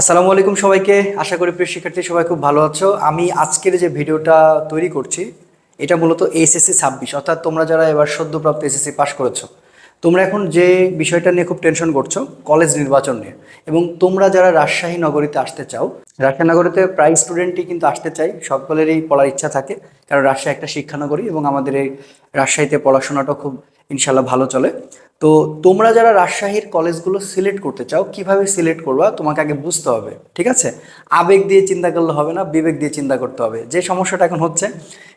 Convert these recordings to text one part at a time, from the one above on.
আসসালামু আলাইকুম সবাইকে। আশা করি প্রিয় শিক্ষার্থী সবাই খুব ভালো আছো। আমি আজকের যে ভিডিওটা তৈরি করছি, এটা মূলত এসএসসি ছাব্বিশ। অর্থাৎ তোমরা যারা এবার সদ্যপ্রাপ্ত এসএসসি পাশ করেছ, তোমরা এখন যে বিষয়টা নিয়ে খুব টেনশন করছ কলেজ নির্বাচন নিয়ে, এবং তোমরা যারা রাজশাহী নগরীতে আসতে চাও, রাজশাহী নগরীতে প্রায় স্টুডেন্টই কিন্তু আসতে চাই সকলেরই পড়ার ইচ্ছা থাকে, কারণ রাজশাহী একটা শিক্ষানগরী এবং আমাদের এই রাজশাহীতে পড়াশোনাটা খুব ইনশাল্লাহ ভালো চলে। তো তোমরা যারা রাজশাহীর কলেজগুলো সিলেক্ট করতে চাও, কীভাবে সিলেক্ট করবা তোমাকে আগে বুঝতে হবে, ঠিক আছে? আবেগ দিয়ে চিন্তা করলে হবে না, বিবেক দিয়ে চিন্তা করতে হবে। যে সমস্যাটা এখন হচ্ছে,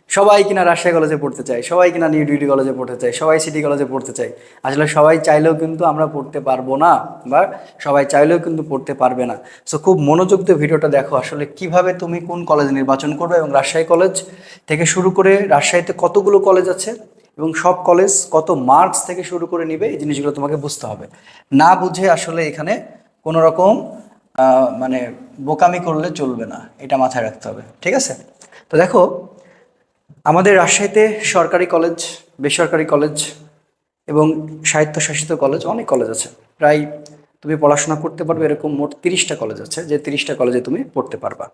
সবাই কিনা রাজশাহী কলেজে পড়তে চায়, সবাই কিনা নিউ ডিউটি কলেজে পড়তে চায়, সবাই সিটি কলেজে পড়তে চায়, আসলে সবাই চাইলেও কিন্তু আমরা পড়তে পারব না, বা সবাই চাইলেও কিন্তু পড়তে পারবে না। সো খুব মনোযোগ দিয়ে ভিডিওটা দেখো, আসলে কীভাবে তুমি কোন কলেজ নির্বাচন করবে এবং রাজশাহী কলেজ থেকে শুরু করে রাজশাহীতে কতগুলো কলেজ আছে এবং সব কলেজ কত মার্কস থেকে শুরু করে নিবে, এই জিনিসগুলো তোমাকে বুঝতে হবে। না বুঝে আসলে এখানে কোনো রকম মানে বোকামি করলে চলবে না, এটা মাথায় রাখতে হবে, ঠিক আছে? তো দেখো, আমাদের রাজশাহীতে সরকারি কলেজ বেসরকারি কলেজ এবং স্বায়ত্তশাসিত কলেজ অনেক কলেজ আছে। প্রায় তুমি পড়াশোনা করতে পারবে, এরকম মোট তিরিশটা কলেজ আছে, যে তিরিশটা কলেজে তুমি পড়তে পারবা।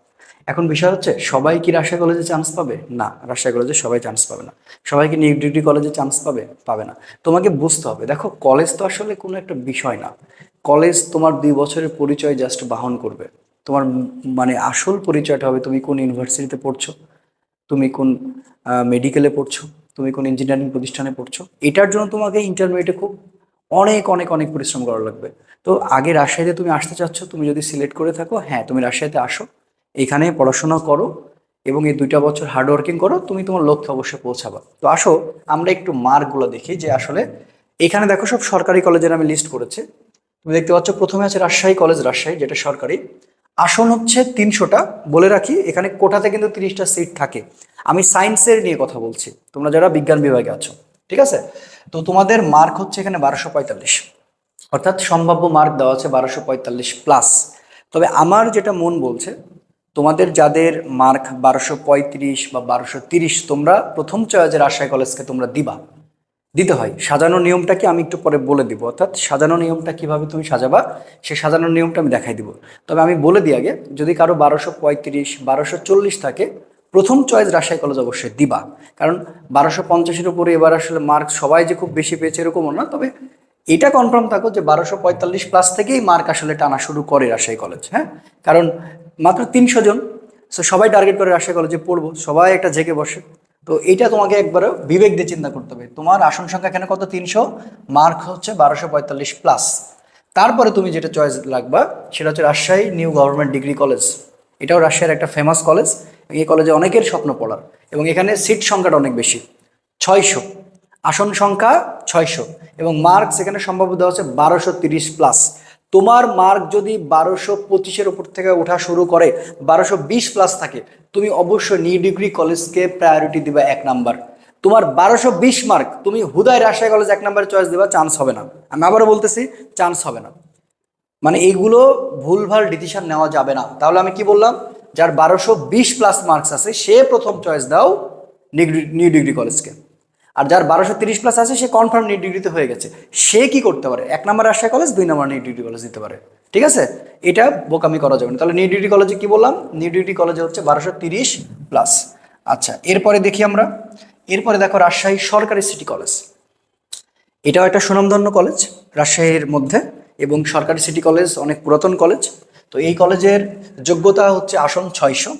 এখন বিষয় হচ্ছে, সবাই কি রাজশাহী কলেজে চান্স পাবে? না, রাজশাহী কলেজে সবাই চান্স পাবে না। সবাই কি নিউ ডিগ্রি কলেজে চান্স পাবে? পাবে না। তোমাকে বুঝতে হবে, দেখো কলেজ তো আসলে কোনো একটা বিষয় না। কলেজ তোমার দুই বছরের পরিচয় জাস্ট বাহন করবে। তোমার মানে আসল পরিচয়টা হবে তুমি কোন ইউনিভার্সিটিতে পড়ছো, তুমি কোন মেডিকেলে পড়ছো, তুমি কোন ইঞ্জিনিয়ারিং প্রতিষ্ঠানে পড়ছো। এটার জন্য তোমাকে ইন্টারমিডিয়েটে খুব অনেক অনেক অনেক পরিশ্রম করা লাগবে। তো আগে রাজশাহীতে তুমি আসতে চাচ্ছ, তুমি যদি সিলেক্ট করে থাকো হ্যাঁ তুমি রাজশাহীতে আসো। এখানে পড়াশোনা করো এবং এই দুইটা বছর হার্ড ওয়ার্কিং করো, তুমি তোমার লক্ষ্যে অবশ্যই পৌঁছাবা। তো আসো, আমরা একটু মার্কগুলো দেখি যে আসলে এখানে দেখো সব সরকারি কলেজের আমি লিস্ট করেছি। তুমি দেখতে পাচ্ছ প্রথমে আছে রাজশাহী কলেজ, রাজশাহী যেটা সরকারি। আসন হচ্ছে তিনশোটা, বলে রাখি, এখানে কোটাতে কিন্তু তিরিশটা সিট থাকে। আমি সায়েন্সের নিয়ে কথা বলছি। তোমরা যারা বিজ্ঞান বিভাগে আছো ঠিক আছে? তো তোমাদের মার্ক হচ্ছে এখানে বারোশো পঁয়তাল্লিশ। অর্থাৎ সম্ভাব্য মার্ক দেওয়া আছে বারোশো পঁয়তাল্লিশ প্লাস তবে আমার যেটা মন বলছে, তোমাদের যাদের মার্ক বারোশো পঁয়ত্রিশ বা বারোশো তিরিশ তোমরা প্রথম চয়েজের রাজশাহী কলেজকে তোমরা দিবা। দিতে হয়। সাজানোর নিয়মটা কি আমি একটু পরে বলে দিব। অর্থাৎ সাজানো নিয়মটা কীভাবে তুমি সাজাবা, সে সাজানোর নিয়মটা আমি দেখাই দিব। তবে আমি বলে দিই আগে, যদি কারও বারোশো পঁয়ত্রিশ, বারোশো চল্লিশ থাকে প্রথম চয়েস রাজশাহী কলেজ অবশ্যই দিবা। কারণ বারোশো পঞ্চাশের উপরে এবার আসলে মার্ক সবাই যে খুব বেশি পেয়েছে এরকমও না, তবে এটা কনফার্ম থাকো যে বারোশো পঁয়তাল্লিশ প্লাস থেকেই মার্ক আসলে টানা শুরু করে রাজশাহী কলেজ হ্যাঁ? কারণ মাত্র তিনশো জন সো সবাই টার্গেট করে রাজশাহী কলেজে পড়ব, সবাই একটা জেগে বসে। তো এটা তোমাকে একবারও বিবেক দিয়ে চিন্তা করতে হবে। তোমার আসন সংখ্যা কেন কত? তিনশো মার্ক হচ্ছে বারোশো পঁয়তাল্লিশ প্লাস তারপরে তুমি যেটা চয়েস লাগবা, সেটা হচ্ছে Rajshahi new government degree college এটাও রাজশাহীর একটা ফেমাস কলেজ এই কলেজে অনেকের স্বপ্ন পড়ার এবং এখানে সিট সংখ্যাটা অনেক বেশি। ছয়শো। আসন সংখ্যা ছয়শো এবং মার্ক সেখানে সম্ভাব্য দেওয়া হচ্ছে বারোশো তিরিশ প্লাস তোমার মার্ক যদি বারোশো পঁচিশের উপর থেকে ওঠা শুরু করে, বারোশো বিশ প্লাস থাকে, তুমি অবশ্যই নিউ ডিগ্রি কলেজকে প্রায়োরিটি দিবা এক নাম্বার তোমার বারোশো বিশ মার্ক তুমি হুদায় রাজশাহী কলেজ এক নাম্বারে চয়েস দিবা চান্স হবে না। আমি আবারও বলতেছি চান্স হবে না। মানে এইগুলো ভুলভাল ডিসিশন নেওয়া যাবে না। তাহলে আমি কি বললাম? যার বারোশো বিশ প্লাস মার্কস আছে, সে প্রথম চয়েস দাও নিউ ডিগ্রি কলেজকে আর যার বারোশো তিরিশ প্লাস আছে, সে কনফার্ম নিউ ডিগ্রিতে হয়ে গেছে। সে কি করতে পারে? এক নম্বর রাজশাহী কলেজ দুই নম্বর নিউ ডিগ্রি কলেজ দিতে পারে। ঠিক আছে? এটা বোকামি করা যাবে না। তাহলে নিউ ডিগ্রি কলেজে কি বললাম? নিউ ডিগ্রি কলেজে হচ্ছে বারোশো তিরিশ প্লাস আচ্ছা এরপরে দেখি আমরা। এরপরে দেখো রাজশাহী সরকারি সিটি কলেজ এটাও একটা সুনামধন্য কলেজ রাজশাহীর মধ্যে এবং সরকারি সিটি কলেজ অনেক পুরাতন কলেজ তো এই কলেজের যোগ্যতা হচ্ছে আসন ছয়শো।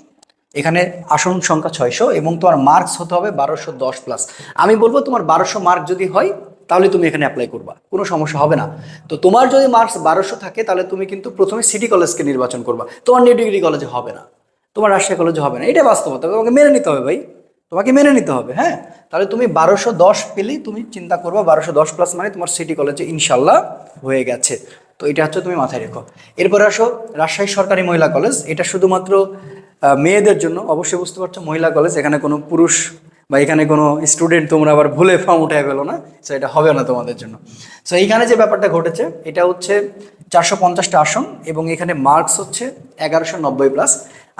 এখানে আসন সংখ্যা ছয়শো এবং তোমার মার্কস হতে হবে বারোশো দশ প্লাস আমি বলব তোমার বারোশো মার্ক যদি হয়, তাহলে তুমি এখানে অ্যাপ্লাই করবা। কোনো সমস্যা হবে না। তো তোমার যদি মার্কস বারোশো থাকে, তাহলে তুমি কিন্তু প্রথমে সিটি কলেজকে নির্বাচন করবা। তোমার নিউ ডিগ্রি কলেজে হবে না। তোমার রাজশাহী কলেজে হবে না। এটা বাস্তবতা। তোমাকে মেনে নিতে হবে ভাই। তোমাকে মেনে নিতে হবে হ্যাঁ? তাহলে তুমি বারোশো দশ পেলেই তুমি চিন্তা করবা, বারোশো দশ প্লাস মানে তোমার সিটি কলেজে ইনশাল্লাহ হয়ে গেছে। তো এটা হচ্ছে তুমি মাথায় রেখো। এরপরে আসো, রাজশাহী সরকারি মহিলা কলেজ। এটা শুধুমাত্র মেয়েদের জন্য, অবশ্যই বুঝতে পারছ, মহিলা কলেজ। এখানে কোনো পুরুষ বা এখানে কোনো স্টুডেন্ট তোমরা আবার ভুলে ফর্ম উঠে ফেলো না। সো এটা হবে না তোমাদের জন্য। সো এইখানে যে ব্যাপারটা ঘটেছে, এটা হচ্ছে চারশো পঞ্চাশটা আসন এবং এখানে মার্কস হচ্ছে এগারোশো নব্বই প্লাস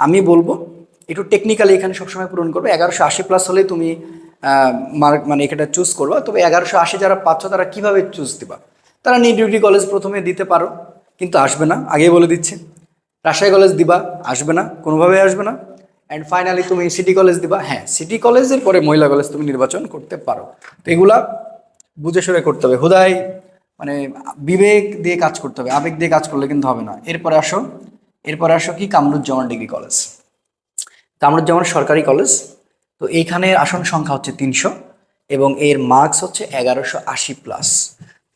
আমি বলব, একটু টেকনিক্যালি এখানে সবসময় পূরণ করবে। এগারোশো আশি প্লাস হলে তুমি মার্ক মানে এখানে চুজ করবা। তবে এগারোশো আশি যারা পাচ্ছ, তারা কীভাবে চুজ দিবা? তারা নিউ ডিগ্রি কলেজ প্রথমে দিতে পারো, কিন্তু আসবে না। আগেই বলে দিচ্ছে। রাজশাহী কলেজ দিবা, আসবে না কোনোভাবেই আসবে না। অ্যান্ড ফাইনালি তুমি সিটি কলেজ দিবা। হ্যাঁ সিটি কলেজের পরে মহিলা কলেজ তুমি নির্বাচন করতে পারো। তো এগুলা বুঝে শুনে করতে হবে। হুদাই মানে বিবেক দিয়ে কাজ করতে হবে। আবেগ দিয়ে কাজ করলে কিন্তু হবে না। এরপরে আসো। এরপরে আসো কি? কামরুজ্জামান ডিগ্রি কলেজ কামরুজ্জামান সরকারি কলেজ তো এইখানে আসন সংখ্যা হচ্ছে তিনশো এবং এর মার্কস হচ্ছে এগারোশো আশি প্লাস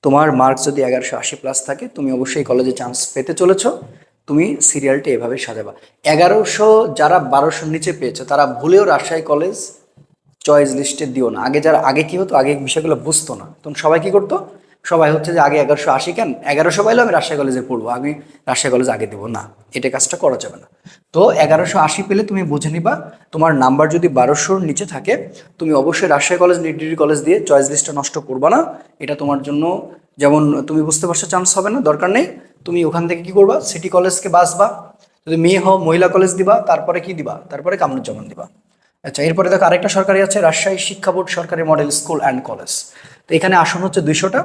তোমার মার্কস যদি এগারোশো আশি প্লাস থাকে, তুমি অবশ্যই কলেজে চান্স পেতে চলেছ। তুমি সিরিয়ালটি এভাবে সাজাবা। এগারোশো যারা বারোশোর নিচে পেয়েছে, তারা ভুলেও রাজশাহী কলেজ চয়েস লিস্টে দিও না। আগে যারা, আগে কি হতো? আগে বিষয়গুলো বুঝতো না। তখন সবাই কি করতো? সবাই হচ্ছে যে আগে এগারোশো আশি কেন? এগারোশো পাইলে আমি রাজশাহী কলেজে পড়ব। আমি রাজশাহী কলেজ আগে দেবো। না, এটা কাজটা করা যাবে না। তো এগারোশো আশি পেলে তুমি বুঝে নিবা, তোমার নাম্বার যদি বারোশোর নিচে থাকে, তুমি অবশ্যই রাজশাহী কলেজ ডিগ্রি কলেজ দিয়ে চয়েস লিস্টটা নষ্ট করবা না। এটা তোমার জন্য যেমন তুমি বুঝতে পারছ চান্স হবে না, দরকার নেই। তুমি ওখান থেকে কি করবা? সিটি কলেজকে বাসবা যদি মেয়ে হও, মহিলা কলেজ দিবা, তারপরে কি দিবা? তারপরে কামরুজ্জামান দিবা। আচ্ছা এরপরে দেখো আরেকটা সরকারি আছে, রাজশাহী শিক্ষা বোর্ড সরকারি মডেল স্কুল অ্যান্ড কলেজ তো এখানে আসন হচ্ছে দুইশোটা।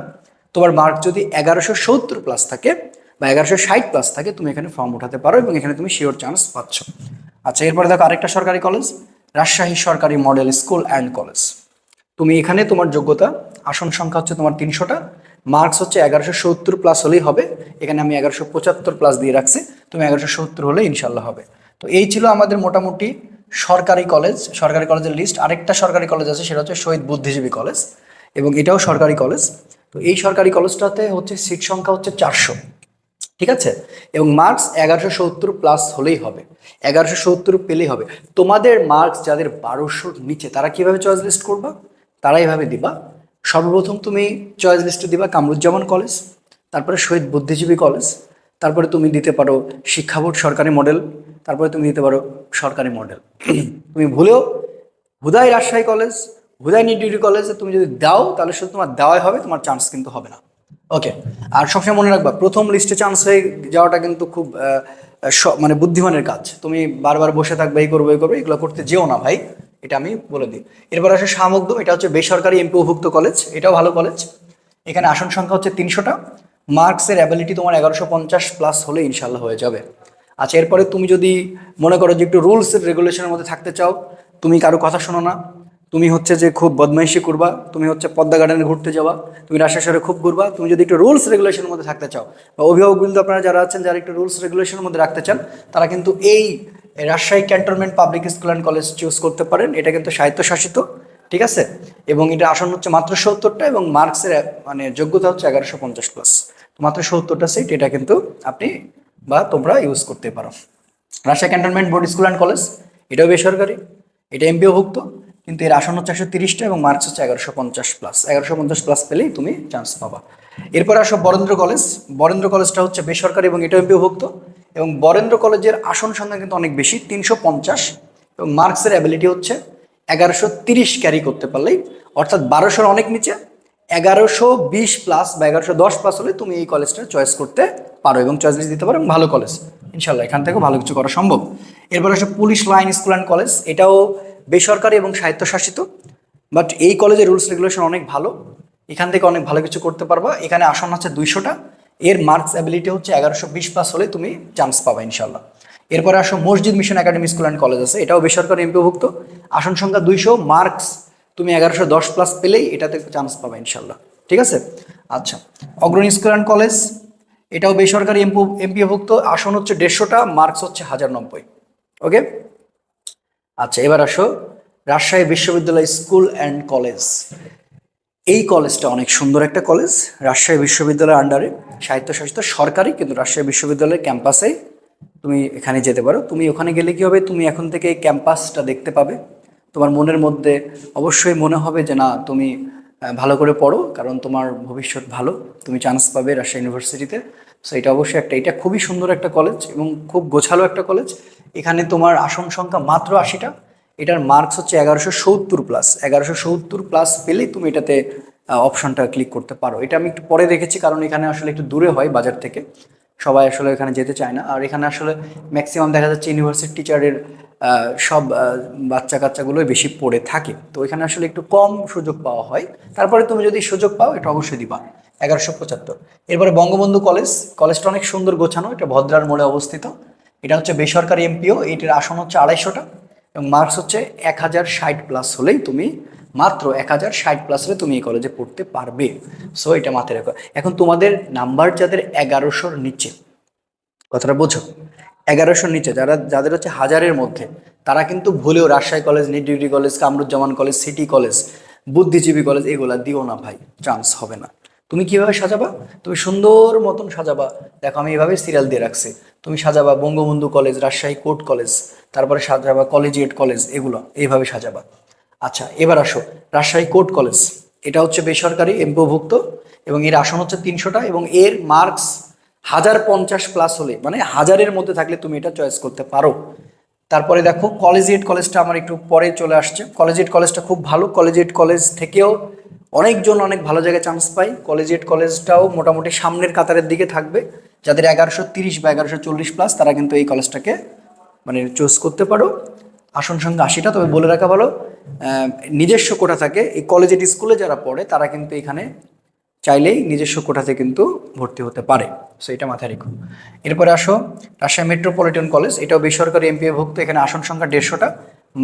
তোমার মার্ক যদি এগারোশো সত্তর প্লাস থাকে বা এগারোশো ষাট প্লাস থাকে, তুমি এখানে ফর্ম উঠাতে পারো এবং এখানে তুমি শিওর চান্স পাচ্ছ। আচ্ছা এরপরে দেখো আরেকটা সরকারি কলেজ রাজশাহী সরকারি মডেল স্কুল অ্যান্ড কলেজ তুমি এখানে তোমার যোগ্যতা, আসন সংখ্যা হচ্ছে তোমার তিনশোটা মার্কস হচ্ছে এগারোশো সত্তর প্লাস হলেই হবে। এখানে আমি এগারোশো পঁচাত্তর প্লাস দিয়ে রাখছি, তুমি এগারোশো সত্তর হলে ইনশাল্লাহ হবে। তো এই ছিল আমাদের মোটামুটি সরকারি কলেজ সরকারি কলেজের লিস্ট আরেকটা সরকারি কলেজ আছে, সেটা হচ্ছে শহীদ বুদ্ধিজীবী কলেজ এবং এটাও সরকারি কলেজ তো এই সরকারি কলেজটাতে হচ্ছে সিট সংখ্যা হচ্ছে চারশো, ঠিক আছে? এবং মার্কস এগারোশো সত্তর প্লাস হলেই হবে, এগারোশো সত্তর পেলেই হবে। তোমাদের মার্কস যাদের বারোশোর নিচে, তারা কীভাবে চয়েস লিস্ট করবা? তারা এইভাবে দিবা। সর্বপ্রথম তুমি চয়েস লিস্টে দিবা কামরুজ্জামান কলেজ তারপরে শহীদ বুদ্ধিজীবী কলেজ তারপরে তুমি দিতে পারো শিক্ষা বোর্ড সরকারি মডেল তারপরে তুমি দিতে পারো সরকারি মডেল তুমি ভুলেও হুদাই রাজশাহী কলেজ হুদাই ডিগ্রি কলেজে তুমি যদি দাও, তাহলে শুধু তোমার দেওয়াই হবে, তোমার চান্স কিন্তু হবে না। ওকে আর সবসময় মনে রাখবা, প্রথম লিস্টে চান্স হয়ে যাওয়াটা কিন্তু খুব মানে বুদ্ধিমানের কাজ। তুমি বারবার বসে থাকবে, এই করবে এই করবে, এগুলো করতে যেও না ভাই, এটা আমি বলে দিই। এরপর আসে সামগ্ধ এটা হচ্ছে বেসরকারি এমপিওভুক্ত কলেজ, এটাও ভালো কলেজ। এখানে আসন সংখ্যা হচ্ছে তিনশোটা। মার্কসের অ্যাবিলিটি তোমার এগারোশো পঞ্চাশ প্লাস হলে ইনশাল্লাহ হয়ে যাবে। আচ্ছা এরপরে তুমি যদি মনে করো যে একটু রুলস রেগুলেশনের মধ্যে থাকতে চাও, তুমি কারও কথা শোনো না। তুমি হচ্ছে যে খুব বদমাইশি করবা, তুমি হচ্ছে পদ্মা গার্ডেনে ঘুরতে যাওয়া, তুমি রাজশাহী শহরে খুব ঘুরবা, তুমি যদি একটু রুলস রেগুলেশনের মধ্যে থাকতে চাও, বা অভিভাবক বৃন্দ আপনারা যারা আছেন, যারা একটু রুলস রেগুলেশনের মধ্যে রাখতে চান, তারা কিন্তু এই Rajshahi cantonment public school and college choose করতে পারেন, এটা কিন্তু স্বায়ত্তশাসিত, ঠিক আছে? এবং এটা আসন হচ্ছে মাত্র সত্তরটা এবং মার্কসের মানে যোগ্যতা হচ্ছে এগারোশো পঞ্চাশ প্লাস মাত্র সত্তরটা সিট এটা কিন্তু আপনি বা তোমরা ইউজ করতে পারো। Rajshahi cantonment board school and college, এটাও বেসরকারি, এটা এমপিওভুক্ত কিন্তু এর আসন হচ্ছে একশো তিরিশটা এবং মার্কস হচ্ছে এগারোশো পঞ্চাশ প্লাস এগারোশো পঞ্চাশ প্লাস পেলেই তুমি চান্স পাবা। এরপর আসো বরেন্দ্র কলেজ বরেন্দ্র কলেজটা হচ্ছে বেসরকারি এবং এটাও এমপিওভুক্ত এবং বরেন্দ্র কলেজের আসন সংখ্যা কিন্তু অনেক বেশি, তিনশো পঞ্চাশ। এবং মার্কসের অ্যাবিলিটি হচ্ছে এগারোশো তিরিশ ক্যারি করতে পারলেই, অর্থাৎ বারোশোর অনেক নিচে, এগারোশো বিশ প্লাস বা এগারোশো দশ প্লাস হলে তুমি এই কলেজটা চয়েস করতে পারো এবং চয়েস লিস্ট দিতে পারো এবং ভালো কলেজ ইনশাল্লাহ এখান থেকেও ভালো কিছু করা সম্ভব। এরপর আসে police line school and college এটাও বেসরকারি এবং স্বায়ত্তশাসিত বাট এই কলেজের রুলস রেগুলেশন অনেক ভালো। এখান থেকে অনেক ভালো কিছু করতে পারবা। এখানে আসন আছে দুইশোটা। এর মার্কস অ্যাবিলিটি হচ্ছে এগারোশো বিশ প্লাস হলে তুমি চান্স পাবা ইনশাল্লাহ এরপরে আসো মসজিদ mission academy school and college আছে। এটাও বেসরকারি এমপিভুক্ত আসন সংখ্যা দুইশো মার্কস তুমি এগারোশো দশ প্লাস পেলেই এটাতে চান্স পাবা ইনশাল্লাহ ঠিক আছে? আচ্ছা। অগ্রণী স্কুল অ্যান্ড কলেজ এটাও বেসরকারি এমপি এমপিভুক্ত আসন হচ্ছে দেড়শোটা মার্কস হচ্ছে হাজার নব্বই। ওকে আচ্ছা এবার আসো। রাজশাহী বিশ্ববিদ্যালয় স্কুল অ্যান্ড কলেজ। এই কলেজটা অনেক সুন্দর একটা কলেজ। রাজশাহী বিশ্ববিদ্যালয়ের আন্ডারে স্বায়ত্তশাসিত সরকারি, কিন্তু রাজশাহী বিশ্ববিদ্যালয়ের ক্যাম্পাসে তুমি এখানে যেতে পারো। তুমি ওখানে গেলে কি হবে? তুমি এখন থেকে এই ক্যাম্পাসটা দেখতে পাবে। তোমার মনের মধ্যে অবশ্যই মনে হবে যে, না, তুমি ভালো করে পড়ো, কারণ তোমার ভবিষ্যৎ ভালো। তুমি চান্স পাবে রাজশাহী ইউনিভার্সিটিতে সো এটা অবশ্যই একটা, এটা খুবই সুন্দর একটা কলেজ এবং খুব গোছালো একটা কলেজ এখানে তোমার আসন সংখ্যা মাত্র আশিটা। এটার মার্কস হচ্ছে এগারোশো সত্তর প্লাস এগারোশো সত্তর প্লাস পেলেই তুমি এটাতে অপশনটা ক্লিক করতে পারো। এটা আমি একটু পরে দেখেছি, কারণ এখানে আসলে একটু দূরে হয় বাজার থেকে। সবাই আসলে এখানে যেতে চায় না। আর এখানে আসলে ম্যাক্সিমাম দেখা যাচ্ছে ইউনিভার্সিটি টিচারের সব বাচ্চা কাচ্চাগুলোই বেশি পড়ে থাকে। তো এখানে আসলে একটু কম সুযোগ পাওয়া হয়। তারপরে তুমি যদি সুযোগ পাও, এটা অবশ্যই দিবা। এগারোশো পঁচাত্তর। এরপরে বঙ্গবন্ধু কলেজ। কলেজটা অনেক সুন্দর গোছানো। এটা ভদ্রার মোড়ে অবস্থিত। এটা হচ্ছে বেসরকারি এমপিও এটির আসন হচ্ছে আড়াইশোটা। এবং মার্কস হচ্ছে এক হাজার ষাট প্লাস হলেই তুমি মাত্র এক হাজার ষাট প্লাস তুমি এই কলেজে পড়তে পারবে। সো এটা মাথায় রাখো। এখন তোমাদের নাম্বার যাদের এগারোশোর নিচে, কথাটা বোঝো? এগারোশোর নিচে, যারা, যাদের হচ্ছে হাজারের মধ্যে, তারা কিন্তু ভুলেও Rajshahi college NEET degree college Kamruzzaman college city college Buddhijibi college এগুলা দিও না ভাই চান্স হবে না। তুমি কীভাবে সাজাবা? তুমি সুন্দর মতন সাজাবা। দেখো, আমি এভাবে সিরিয়াল দিয়ে রাখছি। তুমি সাজাবা Bangabandhu college Rajshahi court college তারপরে সাজাবা কলেজিয়েট কলেজ এগুলো, এইভাবে সাজাবা। আচ্ছা এবার আসো। রাজশাহী কোর্ট কলেজ, এটা হচ্ছে বেসরকারি এমপিওভুক্ত এবং এর আসন হচ্ছে তিনশোটা, এবং এর মার্কস হাজার পঞ্চাশ প্লাস হলে মানে হাজারের মধ্যে থাকলে তুমি এটা চয়েস করতে পারো। তারপরে দেখো কলেজিয়েট কলেজটা আমার একটু পরে চলে আসছে। কলেজিয়েট কলেজটা খুব ভালো। কলেজিয়েট কলেজ থেকেও অনেকজন অনেক ভালো জায়গায় চান্স পায়। কলেজিয়েট কলেজটাও মোটামুটি সামনের কাতারের দিকে থাকবে। যাদের এগারোশো তিরিশ বা এগারোশো চল্লিশ প্লাস তারা কিন্তু এই কলেজটাকে মানে চুজ করতে পারো। আসন সংখ্যা আশিটা, তবে বলে রাখা ভালো নিজস্ব কোটা থাকে। এই কলেজের স্কুলে যারা পড়ে, তারা কিন্তু এখানে চাইলেই নিজস্ব কোটাতে কিন্তু ভর্তি হতে পারে। সো এটা মাথায় রেখো। এরপরে আসো, রাজশাহী মেট্রোপলিটন কলেজ এটাও বেসরকারি এমপিএ ভুক্ত, এখানে আসন সংখ্যা দেড়শোটা।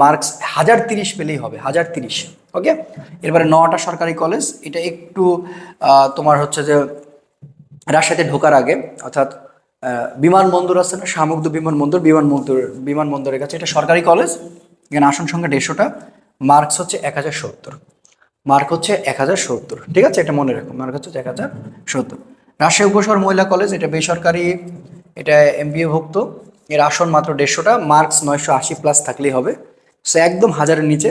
মার্কস হাজার তিরিশ পেলেই হবে, হাজার তিরিশ। ওকে এরপরে নটা সরকারি কলেজ এটা একটু তোমার হচ্ছে যে রাজশাহীতে ঢোকার আগে, অর্থাৎ বিমানবন্দর আছে না সামুদ্র বিমানবন্দর বিমানবন্দর, বিমানবন্দরের কাছে। এটা সরকারি কলেজ এখানে আসন সংখ্যা দেড়শোটা। মার্কস হচ্ছে এক হাজার সত্তর। মার্ক হচ্ছে এক হাজার সত্তর। ঠিক আছে? এটা মনে রাখো মার্ক হচ্ছে এক হাজার সত্তর। রাজশাহী উপসর মহিলা কলেজ, এটা বেসরকারি, এটা এমবিএ ভুক্ত। এর আসন মাত্র দেড়শোটা। মার্কস নয়শো আশি প্লাস থাকলেই হবে। সো একদম হাজারের নিচে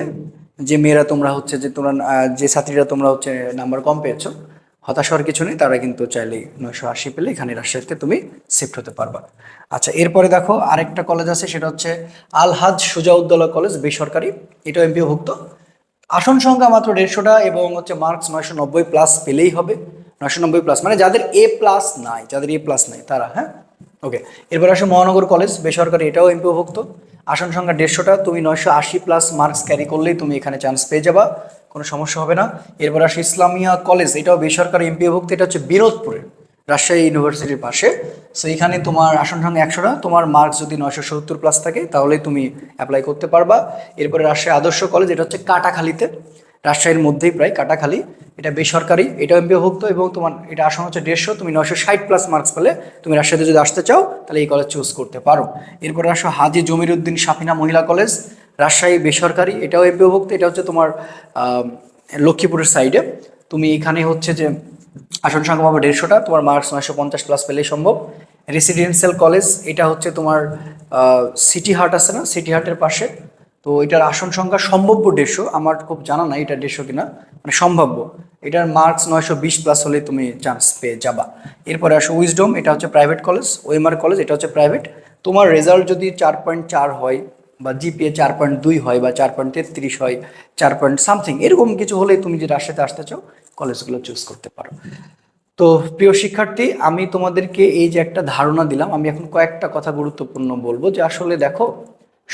যে মেয়েরা তোমরা হচ্ছে, যে তোমরা যে ছাত্রীরা তোমরা হচ্ছে নাম্বার কম পেয়েছ। হতাশ হওয়ার কিছু নেই, তারা কিন্তু চাইলে নয়শো আশি পেলে এখানে রাজশাহীতে তুমি শিফট হতে পারবা। আচ্ছা এরপরে দেখো আরেকটা কলেজ আছে, সেটা হচ্ছে আলহাজ সুজাউদ্দৌলা কলেজ বেসরকারি। এটাও এমপিও ভুক্ত আসন সংখ্যা মাত্র দেড়শোটা এবং হচ্ছে মার্কস নয়শো নব্বই প্লাস পেলেই হবে। নয়শো নব্বই প্লাস মানে যাদের এ প্লাস নাই, যাদের এ প্লাস নাই, তারা হ্যাঁ? ওকে এরপর আসে মহানগর কলেজ বেসরকারি, এটাও এমপিও এমপিওভুক্ত আসন সংখ্যা দেড়শোটা, তুমি নয়শো আশি প্লাস মার্কস ক্যারি করলেই তুমি এখানে চান্স পেয়ে যাবা, কোনো সমস্যা হবে না। এরপর আসে ইসলামিয়া কলেজ এটাও বেসরকারি এমপিওভুক্ত এটা হচ্ছে বিনোদপুরে রাজশাহী ইউনিভার্সিটির পাশে। সো এখানে তোমার আসন সংখ্যা একশোটা, তোমার মার্কস যদি নয়শো সত্তর প্লাস থাকে তাহলে তুমি অ্যাপ্লাই করতে পারবা। এরপরে রাজশাহী আদর্শ কলেজ এটা হচ্ছে কাটাখালীতে। রাজশাহীর মধ্যেই প্রায় কাটাখালি। এটা বেসরকারি, এটা এমপিওভুক্ত এবং তোমার এটা আসন হচ্ছে দেড়শো, তুমি নয়শো ষাট প্লাস মার্কস পেলে তুমি রাজশাহীতে যদি আসতে চাও, তাহলে এই কলেজ চুজ করতে পারো। এরপরে আসো হাজি জমির উদ্দিন সাফিনা মহিলা কলেজ রাজশাহী বেসরকারি, এটাও এমপিওভুক্ত এটা হচ্ছে তোমার লক্ষ্মীপুরের সাইডে তুমি এখানে হচ্ছে যে আসন সংখ্যা পাবে দেড়শোটা, তোমার মার্কস নয়শো পঞ্চাশ প্লাস পেলেই সম্ভব। রেসিডেন্সিয়াল কলেজ এটা হচ্ছে তোমার সিটি হাট আছে না? সিটি হাটের পাশে। তো এটার আসন সংখ্যা সম্ভাব্য দেড়শো। আমার খুব জানা নাই এটা দেড়শো কিনা। মানে সম্ভাব্য। এটার মার্কস নয়শো বিশ প্লাস হলে তুমি চান্স পেয়ে যাবা। এরপরে আসো উইজডম এটা হচ্ছে প্রাইভেট কলেজ ওএমআর কলেজ এটা হচ্ছে প্রাইভেট তোমার রেজাল্ট যদি চার পয়েন্ট চার হয় বা জিপিএ চার পয়েন্ট দুই হয় বা চার পয়েন্ট তেত্রিশ হয়, চার পয়েন্ট সামথিং এরকম কিছু হলে তুমি যে রাজশাহীতে আসতে চাও কলেজগুলো চুজ করতে পারো। তো প্রিয় শিক্ষার্থী, আমি তোমাদেরকে এই যে একটা ধারণা দিলাম, আমি এখন কয়েকটা কথা গুরুত্বপূর্ণ বলব। যে আসলে দেখো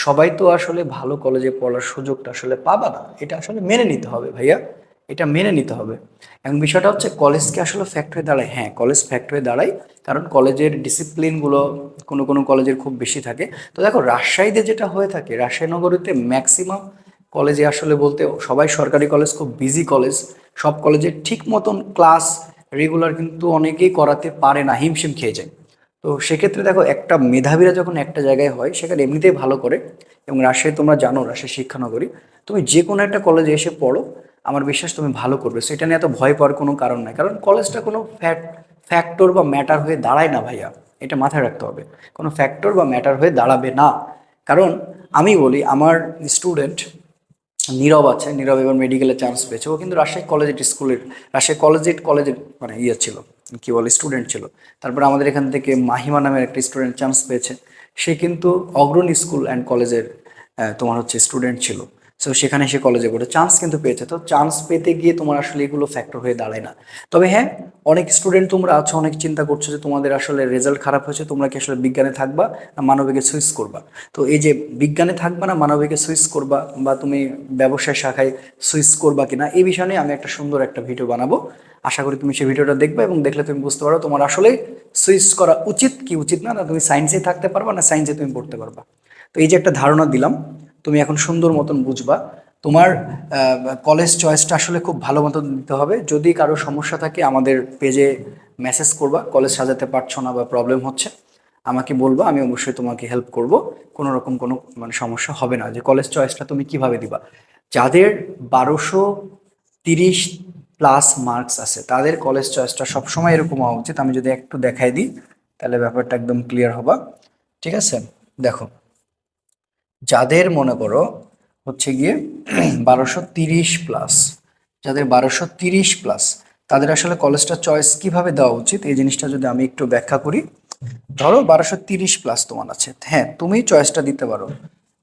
সবাই তো আসলে ভালো কলেজে পড়ার সুযোগটা আসলে পাবা না। এটা আসলে মেনে নিতে হবে ভাইয়া। এটা মেনে নিতে হবে। এবং বিষয়টা হচ্ছে কলেজকে আসলে ফ্যাক্ট হয়ে দাঁড়ায় হ্যাঁ কলেজ ফ্যাক্ট হয়ে দাঁড়ায় কারণ কলেজের ডিসিপ্লিনগুলো কোনো কোনো কলেজের খুব বেশি থাকে। তো দেখো, রাজশাহীতে যেটা হয়ে থাকে রাজশাহী নগরীতে ম্যাক্সিমাম কলেজে আসলে বলতে সবাই সরকারি কলেজ খুব বিজি কলেজ সব কলেজে ঠিক মতন ক্লাস রেগুলার কিন্তু অনেকেই করাতে পারে না, হিমশিম খেয়ে যায়। তো সেক্ষেত্রে দেখো একটা মেধাবীরা যখন একটা জায়গায় হয়, সেখানে এমনিতেই ভালো করে। এবং রাজশাহী তোমরা জানো, রাজশাহী শিক্ষানগরী। তুমি যে কোনো একটা কলেজে এসে পড়ো, আমার বিশ্বাস তুমি ভালো করবে। সেটা নিয়ে এত ভয় পাওয়ার কোনো কারণ নাই। কারণ কলেজটা কোনো ফ্যাট ফ্যাক্টর বা ম্যাটার হয়ে দাঁড়ায় না ভাইয়া। এটা মাথায় রাখতে হবে। কোনো ফ্যাক্টর বা ম্যাটার হয়ে দাঁড়াবে না। কারণ আমি বলি, আমার স্টুডেন্ট নীরব আছে, নীরব এবার মেডিকেলে চান্স পেয়েছে। ও কিন্তু রাজশাহী কলেজ স্কুলের রাজশাহী কলেজেট কলেজের মানে ইয়ে ছিল, কী বলে স্টুডেন্ট ছিল। তারপর আমাদের এখান থেকে মাহিমা নামের একটা স্টুডেন্ট চান্স পেয়েছে। সে কিন্তু অগ্রণী স্কুল অ্যান্ড কলেজের তোমার হচ্ছে স্টুডেন্ট ছিল। সো সেখানে সে কলেজে পড়ে। চান্স কিন্তু পেয়েছে। তো চান্স পেতে গিয়ে তোমার আসলে এগুলো ফ্যাক্টর হয়ে দাঁড়ায় না। তবে হ্যাঁ অনেক স্টুডেন্ট তোমরা আছো, অনেক চিন্তা করছ যে তোমাদের আসলে রেজাল্ট খারাপ হয়েছে, তোমরা কি আসলে বিজ্ঞানে থাকবা না মানবিকে সুইচ করবা? তো এই যে বিজ্ঞানে থাকবা না মানবিকে সুইচ করবা বা তুমি ব্যবসায় শাখায় সুইচ করবা কিনা, এই বিষয় নিয়ে আমি একটা সুন্দর একটা ভিডিও বানাবো। আশা করি তুমি সেই ভিডিওটা দেখবে এবং দেখলে তুমি বুঝতে পারো তোমার আসলে সুইচ করা উচিত কি উচিত না না তুমি সায়েন্সে থাকতে পারবা না সায়েন্সে তুমি পড়তে পারবা। তো এই যে একটা ধারণা দিলাম তুমি এখন সুন্দর মতন বুঝবা। তোমার কলেজ চয়েসটা আসলে খুব ভালো মতন দিতে হবে। যদি কারও সমস্যা থাকে, আমাদের পেজে মেসেজ করবা। কলেজ সাজাতে পারছ না বা প্রবলেম হচ্ছে, আমাকে বলবা, আমি অবশ্যই তোমাকে হেল্প করব। কোনো রকম কোনো মানে সমস্যা হবে না। যে কলেজ চয়েসটা তুমি কীভাবে দিবা? যাদের বারোশো তিরিশ প্লাস মার্কস আছে, তাদের কলেজ চয়েসটা সবসময় এরকম হওয়া উচিত। আমি যদি একটু দেখাই দিই, তাহলে ব্যাপারটা একদম ক্লিয়ার হবা। ঠিক আছে? দেখো যাদের মনে করো হচ্ছে গিয়ে বারোশো তিরিশ প্লাস যাদের বারোশো তিরিশ প্লাস তাদের আসলে কলেজটা চয়েস কীভাবে দেওয়া উচিত? এই জিনিসটা যদি আমি একটু ব্যাখ্যা করি, ধরো বারোশো তিরিশ প্লাস তোমার আছে। হ্যাঁ তুমি চয়েসটা দিতে পারো।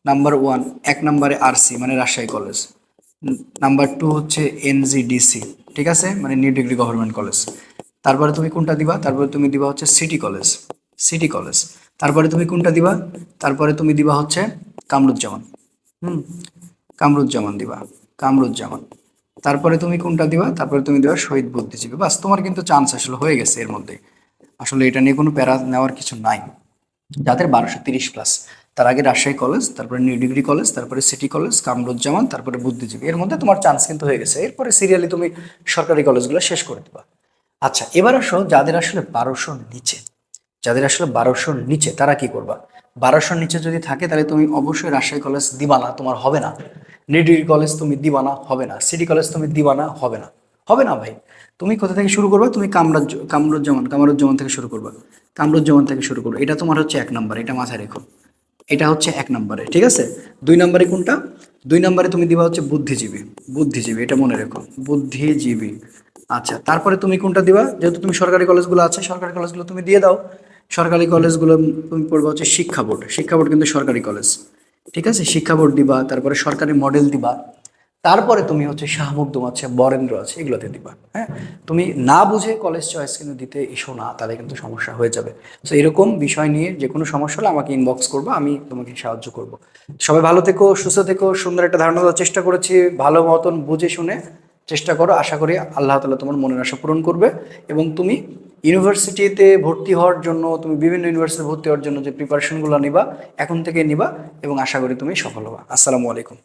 নাম্বার ওয়ান এক নম্বরে আরসি মানে রাজশাহী কলেজ নাম্বার টু হচ্ছে এনজিডিসি ঠিক আছে? মানে নিউ ডিগ্রি গভর্নমেন্ট কলেজ তারপরে তুমি কোনটা দিবা? তারপরে তুমি দিবা হচ্ছে সিটি কলেজ সিটি কলেজ তারপরে তুমি কোনটা দিবা? তারপরে তুমি দিবা হচ্ছে কামরুজ্জামান। হুম। কামরুজ্জামান দিবা কামরুজ্জামান। তারপরে তুমি কোনটা দিবা? তারপরে তুমি দিবা শহীদ বুদ্ধিজীবী। বাস তোমার কিন্তু চান্স আসলে হয়ে গেছে এর মধ্যে। আসলে এটা নিয়ে কোনো প্যারা নেওয়ার কিছু নাই। যাদের বারোশো তিরিশ প্লাস তার আগে রাজশাহী কলেজ তারপরে নিউ ডিগ্রি কলেজ তারপরে সিটি কলেজ কামরুজ্জামান তারপরে বুদ্ধিজীবী। এর মধ্যে তোমার চান্স কিন্তু হয়ে গেছে। এরপরে সিরিয়ালি তুমি সরকারি কলেজগুলো শেষ করে দিবা। আচ্ছা এবার আসো যাদের আসলে বারোশোর নিচে। যাদের আসলে বারোশোর নিচে তারা কি করবা? বারোশোর নিচে যদি থাকে, তাহলে তুমি অবশ্যই রাজশাহী কলেজ দিবা না তোমার হবে না। নিউ ডিগ্রি কলেজ তুমি দিবা না হবে না। সিটি কলেজ তুমি দিবা না হবে না। হবে না ভাই। তুমি কোথা থেকে শুরু করবে? তুমি কামরাজ, কামরুজ্জামান কামরুজ্জামান থেকে শুরু করবে। কামরুজ্জামান থেকে শুরু করবে। এটা তোমার হচ্ছে এক নাম্বার, এটা মাথায় রেখো। এটা হচ্ছে এক নম্বরে, ঠিক আছে? দুই নম্বরে কোনটা? দুই নম্বরে তুমি দিবা হচ্ছে বুদ্ধিজীবী। বুদ্ধিজীবী, এটা মনে রেখো। বুদ্ধিজীবী। আচ্ছা তারপরে তুমি কোনটা দিবা? যেহেতু তুমি সরকারি কলেজগুলো আছে, সরকারি কলেজগুলো তুমি দিয়ে দাও। সরকারি কলেজগুলো তুমি পড়বা হচ্ছে শিক্ষা বোর্ড। শিক্ষা বোর্ড কিন্তু সরকারি কলেজ। ঠিক আছে? শিক্ষা বোর্ড দিবা, তারপরে সরকারি মডেল দিবা। তারপরে তুমি হচ্ছে শাহমুকদম আছে, বরেন্দ্র আছে, এগুলোতে দিবা। হ্যাঁ? তুমি না বুঝে কলেজ চয়েস কিন্তু দিতে ইস্যু না, তাহলে কিন্তু সমস্যা হয়ে যাবে। তো এরকম বিষয় নিয়ে যে কোনো সমস্যা হলে আমাকে ইনবক্স করব, আমি তোমাকে সাহায্য করব। সবাই ভালো থেকো, সুস্থ থেকো, সুন্দর একটা ধারণা দেওয়ার চেষ্টা করেছি। ভালো মতন বুঝে শুনে চেষ্টা করো। আশা করি আল্লাহ তালা তোমার মনের আশা পূরণ করবে এবং তুমি ইউনিভার্সিটিতে ভর্তি হওয়ার জন্য, তুমি বিভিন্ন ইউনিভার্সিটিতে ভর্তি হওয়ার জন্য যে প্রিপারেশনগুলো নিবা, এখন থেকে নিবা এবং আশা করি তুমি সফল হবা। আসসালামু আলাইকুম।